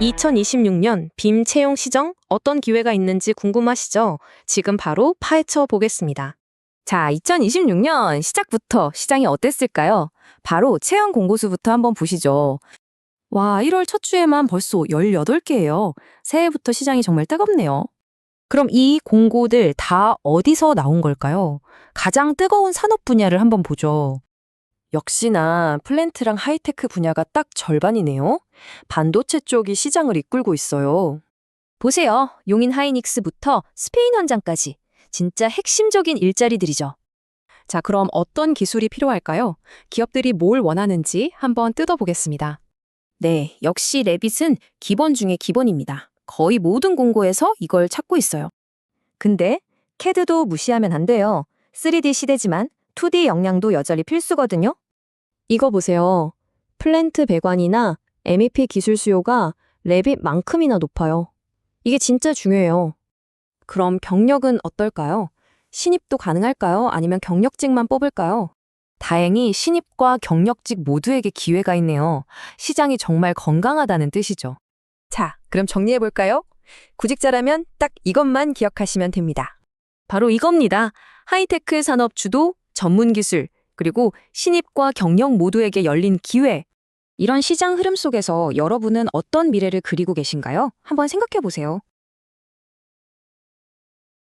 2026년 빔 채용 시정 어떤 기회가 있는지 궁금하시죠? 지금 바로 파헤쳐 보겠습니다. 자, 2026년 시작부터 시장이 어땠을까요? 바로 채용 공고수부터 한번 보시죠. 와, 1월 첫 주에만 벌써 18개예요. 새해부터 시장이 정말 뜨겁네요. 그럼 이 공고들 다 어디서 나온 걸까요? 가장 뜨거운 산업 분야를 한번 보죠. 역시나 플랜트랑 하이테크 분야가 딱 절반이네요. 반도체 쪽이 시장을 이끌고 있어요. 보세요. 용인 하이닉스부터 스페인 원장까지. 진짜 핵심적인 일자리들이죠. 자, 그럼 어떤 기술이 필요할까요? 기업들이 뭘 원하는지 한번 뜯어보겠습니다. 네, 역시 레빗은 기본 중에 기본입니다. 거의 모든 공고에서 이걸 찾고 있어요. 근데 캐드도 무시하면 안 돼요. 3D 시대지만 2D 역량도 여전히 필수거든요. 이거 보세요. 플랜트 배관이나 MEP 기술 수요가 레빗만큼이나 높아요. 이게 진짜 중요해요. 그럼 경력은 어떨까요? 신입도 가능할까요? 아니면 경력직만 뽑을까요? 다행히 신입과 경력직 모두에게 기회가 있네요. 시장이 정말 건강하다는 뜻이죠. 자, 그럼 정리해볼까요? 구직자라면 딱 이것만 기억하시면 됩니다. 바로 이겁니다. 하이테크 산업 주도, 전문 기술, 그리고 신입과 경력 모두에게 열린 기회. 이런 시장 흐름 속에서 여러분은 어떤 미래를 그리고 계신가요? 한번 생각해 보세요.